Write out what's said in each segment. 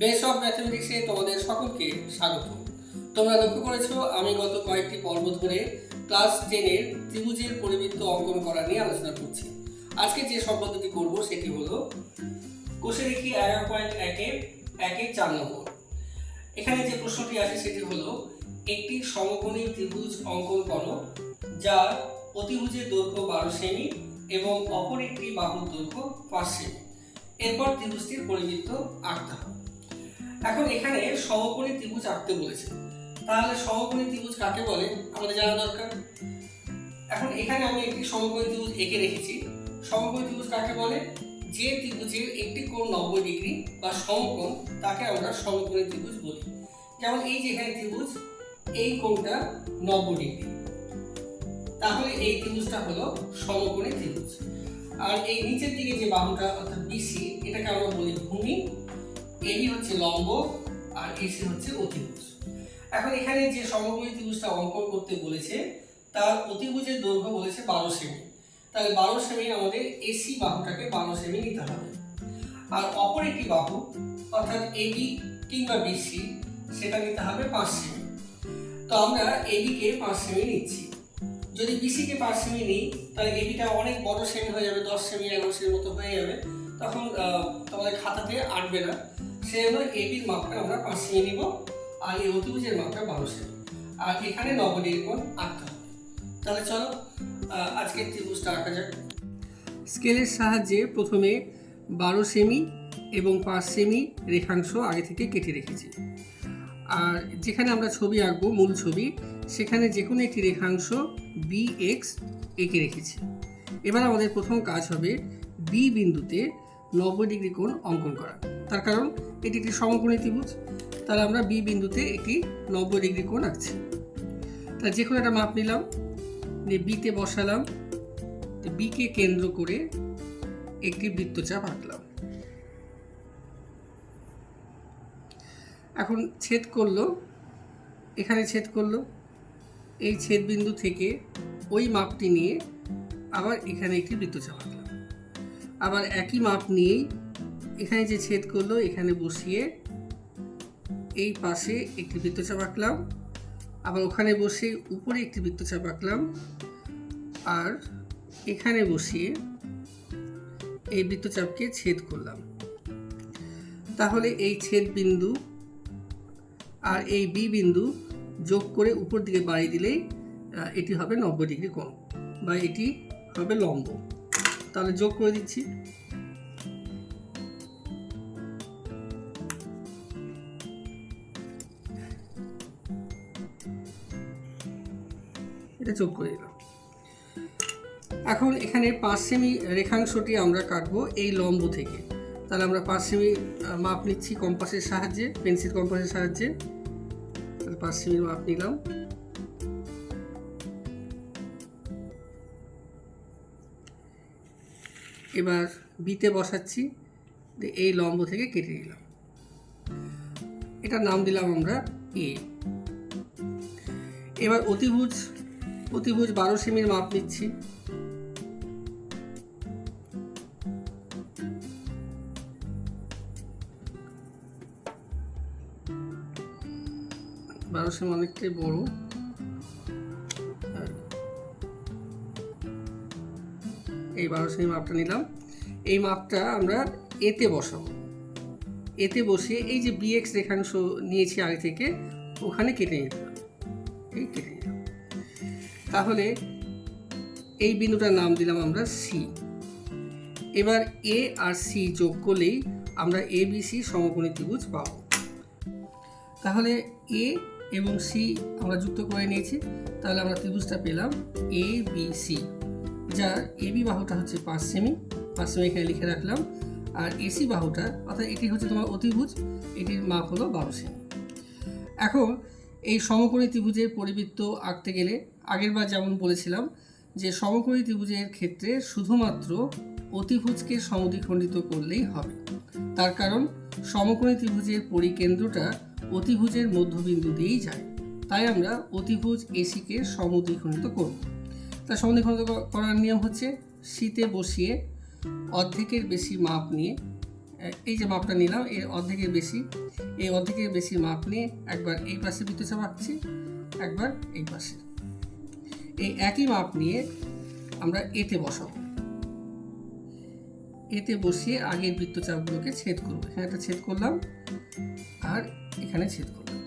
Base of ম্যাথমেটিক্সে তোমাদের সকলকে স্বাগত। তোমরা লক্ষ্য করেছ, আমি গত কয়েকটি পর্ব ধরে ক্লাস টেনের ত্রিভুজের পরিবৃত্ত অঙ্কন করা নিয়ে আলোচনা করছি। আজকে যে সম্পর্কটি করব, সেটি হলো কোষে দেখি এগারো পয়েন্ট একে একে চার নম্বর। এখানে যে প্রশ্নটি আসে, সেটি হলো, একটি সমকোণী ত্রিভুজ অঙ্কন করো যার অতিভুজের দৈর্ঘ্য বারো সেমি এবং অপর একটি বাহুর দৈর্ঘ্য পাঁচ সেমি। এরপর ত্রিভুজটির পরিবৃত্ত আঁকতে হবে। এখন এখানে সমকোণী ত্রিভুজ আঁকতে বলেছে। তাহলে সমকোণী ত্রিভুজ কাকে বলে? আমাদের জানা দরকার। এখন এখানে আমি একটি সমকোণী ত্রিভুজ এঁকে রেখেছি। সমকোণী ত্রিভুজ কাকে বলে? যে ত্রিভুজের একটি কোণ নব্বই ডিগ্রি বা সমকোণ, তাকে আমরা সমকোণী ত্রিভুজ বলি। যেমন এই যে এখানে ত্রিভুজ, এই কোণটা নব্বই ডিগ্রি। তাহলে এই ত্রিভুজটা হলো সমকোণী ত্রিভুজ। আর এই নিচের দিকে যে বাহুটা, অর্থাৎ বিসি এটাকে আমরা বলি ভূমি। এবি হচ্ছে লম্ব আর এসি হচ্ছে অতিভুজ। এখন এখানে যে সমকোণী ত্রিভুজটা অঙ্কন করতে বলেছে, তার অতিভুজের দৈর্ঘ্য বলেছে বারো সেমি। তাহলে বারো সেমি আমাদের এসি বাহুটাকে বারো সেমি নিতে হবে। আর অপর একটি বাহু, অর্থাৎ এবি কিংবা বিসি সেটা নিতে হবে পাঁচ সেমি। তো আমরা এবিকে পাঁচ সেমি নিচ্ছি। যদি বিসিকে পাঁচ সেমি নিই, তাহলে এবিটা অনেক বড় সেমি হয়ে যাবে, দশ সেমি, এগারো সেমির মতো হয়ে যাবে। তখন তোমাদের খাতাতে আটবে না। সেজন্য এবির মাপটা আমরা পাঁচ নিব আর এই অতিভুজের মাপটা বারো সেমি। আর এখানে নবডির কোণ আঁকতে হবে। তাহলে চলো আজকের ত্রিভুজটা আঁকা যাক। স্কেলের সাহায্যে প্রথমে বারো সেমি এবং পাঁচ সেমি রেখাংশ আগে থেকে কেটে রেখেছি। আর যেখানে আমরা ছবি আঁকবো, মূল ছবি, সেখানে যে কোনো একটি রেখাংশ বি এক্স এঁকে রেখেছি। এবার আমাদের প্রথম কাজ হবে বি বিন্দুতে নব্বই ডিগ্রি কোণ অঙ্কন করা। তার কারণ এটি একটি সমকোণী ত্রিভুজ। তাহলে আমরা বি বিন্দুতে একটি নব্বই ডিগ্রি কোণ আঁকছি। তা যে কোনো একটা মাপ নিলাম, নিয়ে বিতে বসালাম বিকে কেন্দ্র করে একটি বৃত্তচাপ আঁকলাম। এখন ছেদ করল, এখানে ছেদ করল, এই ছেদ বিন্দু থেকে ওই মাপটি নিয়ে আবার এখানে একটি বৃত্তচাপ আঁকলাম। আবার একই মাপ নিয়েই এখানে যে ছেদ করল, এখানে বসিয়ে এই পাশে একটি বৃত্তচাপ আঁকলাম আবার ওখানে বসে উপরে একটি বৃত্তচাপ আঁকলাম। আর এখানে বসিয়ে এই বৃত্তচাপকে ছেদ করলাম। তাহলে এই ছেদ বিন্দু আর এই বি বিন্দু যোগ করে উপর দিকে বাড়িয়ে দিলেই এটি হবে নব্বই ডিগ্রি কোণ বা এটি হবে লম্ব। তাহলে যোগ করে দিচ্ছি। এটা যোগ করে দিলাম। এখন এখানে পাঁচ সেমি রেখাংশটি আমরা কাটবো এই লম্ব থেকে। তাহলে আমরা পাঁচ সেমি মাপ নিচ্ছি কম্পাসের সাহায্যে, পেন্সিল কম্পাসের সাহায্যে। তাহলে পাঁচ সেমি মাপ নিলাম। এবার বিতে বসাচ্ছি এই লম্ব থেকে কেটে নিলাম। এটার নাম দিলাম আমরা এ এবার অতিভুজ অতিভুজ বারো সেমির মাপ নিচ্ছি। বারো সেমি অনেকটাই বড়। এই বারো সেমি মাপটা নিলাম। এই মাপটা আমরা এতে বসাবো। এতে বসিয়ে এই যে বিএক্স রেখাংশ নিয়েছি আগে থেকে, ওখানে কেটে নিতে হবে। এই কেটে তাহলে এই বিন্দুটার নাম দিলাম আমরা সি এবার এ আর সি যোগ করলেই আমরা এ বি সি সমকোণী ত্রিভুজ পাবো। তাহলে এ এবং সি আমরা যুক্ত করে নিয়েছি, তাহলে আমরা ত্রিভুজটা পেলাম এ বি সি যার এ বি বাহুটা হচ্ছে পাঁচ সেমি পাঁচ সেমি এখানে লিখে রাখলাম, আর এসি বাহুটা, অর্থাৎ এটি হচ্ছে তোমার অতিভুজ, এটির মাপ হলো বারো সেমি। এখন এই সমকোণী ত্রিভুজের পরিবৃত্ত আঁকতে গেলে আগেরবার যেমন বলেছিলাম যে সমকোণী ত্রিভুজের ক্ষেত্রে শুধুমাত্র অতিভুজকে সমদ্বিখণ্ডিত করলেই হবে। তার কারণ সমকোণী ত্রিভুজের পরিকেন্দ্রটা অতিভুজের মধ্যবিন্দু দিয়েই যায়। তাই আমরা অতিভুজ এসিকে সমদ্বিখণ্ডিত করব। তা সমদ্বিখণ্ডিত করার নিয়ম হচ্ছে শীতে বসিয়ে অর্ধেকের বেশি মাপ নিয়ে এই যে মাপটা নিলাম, এর অর্ধেকের বেশি। এই অর্ধেকের বেশি মাপ নিয়ে একবার এই পাশে বৃত্তচাপ আঁকছি একবার এই পাশে। এই একই মাপ নিয়ে আমরা এতে বসাবো। এতে বসিয়ে আগের বৃত্তচাপগুলোকে ছেদ করব। এখানে একটা ছেদ করলাম, আর এখানে ছেদ করলাম।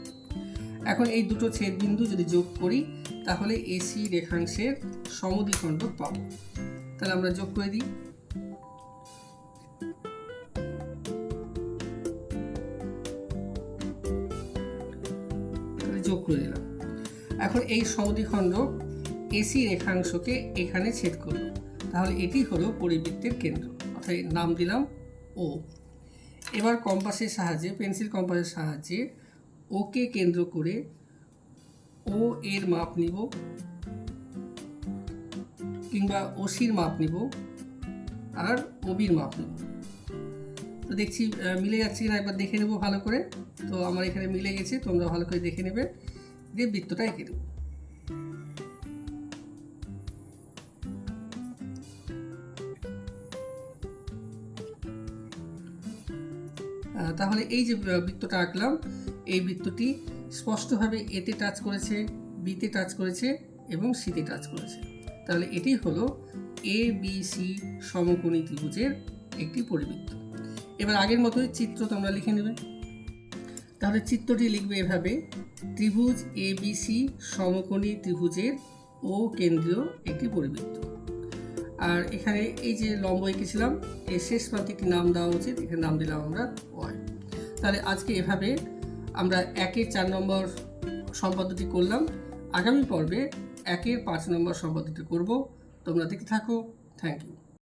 এখন এই দুটো ছেদ বিন্দু যদি যোগ করি, তাহলে এসি রেখাংশের সমদ্বিখণ্ড পাবো। তাহলে আমরা যোগ করে দিই। করে দিলাম। এখন এই সমদ্বিখণ্ড এসি রেখাংশকে এখানে ছেদ করল তাহলে এটি হলো পরিবৃত্তের কেন্দ্র। অর্থাৎ নাম দিলাম ও এবার কম্পাসের সাহায্যে, পেন্সিল কম্পাসের সাহায্যে ওকে কেন্দ্র করে ও এর মাপ নিব কিংবা ওসির মাপ নিব আর ওবির মাপ নিব। তো দেখছি মিলে যাচ্ছে কিনা একবার দেখে নেব ভালো করে। তো আমার এখানে মিলে গেছে, তোমরা ভালো করে দেখে নেবে। দিয়ে বৃত্তটা এঁকে দেবো। তাহলে এই যে বৃত্তটা আঁকলাম, এই বৃত্তটি স্পষ্টভাবে এতে টাচ করেছে বিতে টাচ করেছে এবং সিতে টাচ করেছে। তাহলে এটি হলো এ বি সি সমকোণী ত্রিভুজের একটি পরিবৃত্ত। এবার আগের মতোই চিত্র তোমরা লিখে নেবে। তাহলে চিত্রটি লিখবে এভাবে। ত্রিভুজ এ বি সি সমকোণী ত্রিভুজের ও কেন্দ্রীয় একটি পরিবৃত্ত। আর এখানে এই যে লম্ব এঁকেছিলাম, এর শেষ প্রান্তে একটি নাম দেওয়া উচিত, এখানে নাম দিলাম আমরা ওয়াই তাহলে আজকে এভাবে আমরা একের চার নম্বর সম্পদটি করলাম। আগামী পর্বে একের পাঁচ নম্বর সম্পদটি করব। তোমরা দেখতে থাকো। Thank you